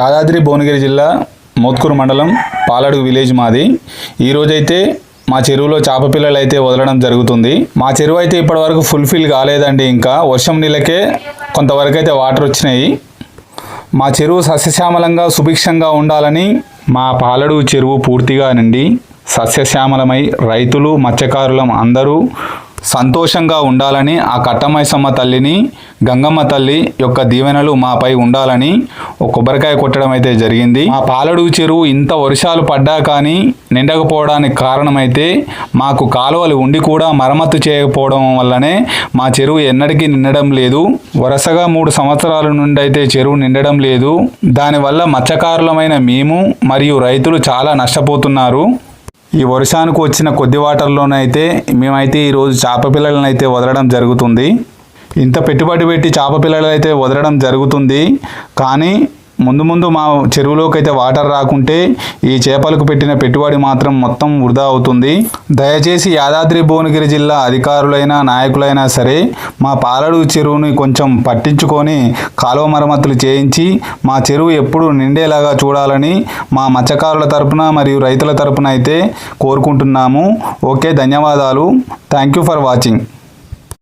యాదాద్రి భువనగిరి జిల్లా మోత్కూరు మండలం పాలడుగు విలేజ్ మాది. ఈరోజైతే మా చెరువులో చేప పిల్లలు అయితే వదలడం జరుగుతుంది. మా చెరువు అయితే ఇప్పటివరకు ఫుల్ఫిల్ కాలేదండి ఇంకా. వర్షం నీళ్ళకే కొంతవరకు అయితే వాటర్ వచ్చినాయి. మా చెరువు సస్యశ్యామలంగా సుభిక్షంగా ఉండాలని మా పాలడు చెరువు పూర్తిగా నిండి సస్యశ్యామలమై రైతులు మత్స్యకారులం అందరూ సంతోషంగా ఉండాలని ఆ కట్టమైసమ్మ తల్లిని గంగమ్మ తల్లి యొక్క దీవెనలు మాపై ఉండాలని ఒక కొబ్బరికాయ కొట్టడం అయితే జరిగింది. మా పాలడు చెరువు ఇంత వర్షాలు పడ్డా కానీ నిండకపోవడానికి కారణమైతే మాకు కాలువలు ఉండి కూడా మరమ్మతు చేయకపోవడం వల్లనే మా చెరువు ఎన్నటికీ నిండడం లేదు. వరుసగా మూడు సంవత్సరాల నుండి అయితే చెరువు నిండడం లేదు. దానివల్ల మత్స్యకారులమైన మేము మరియు రైతులు చాలా నష్టపోతున్నారు. ఈ వర్షానికి వచ్చిన కొద్ది వాటర్లోనైతే మేమైతే ఈరోజు చేప పిల్లలను అయితే వదలడం జరుగుతుంది. ఇంత పెట్టుబడి పెట్టి చేప పిల్లలు అయితే వదలడం జరుగుతుంది. కానీ ముందు ముందు మా చెరువులోకి అయితే వాటర్ రాకుంటే ఈ చేపలకు పెట్టిన పెట్టుబడి మాత్రం మొత్తం వృధా అవుతుంది. దయచేసి యాదాద్రి భువనగిరి జిల్లా అధికారులైనా నాయకులైనా సరే మా పాలడు చెరువుని కొంచెం పట్టించుకొని కాలువ మరమ్మతులు చేయించి మా చెరువు ఎప్పుడు నిండేలాగా చూడాలని మా మత్స్యకారుల తరపున మరియు రైతుల తరపున అయితే కోరుకుంటున్నాము. ఓకే ధన్యవాదాలు. Thank you for watching.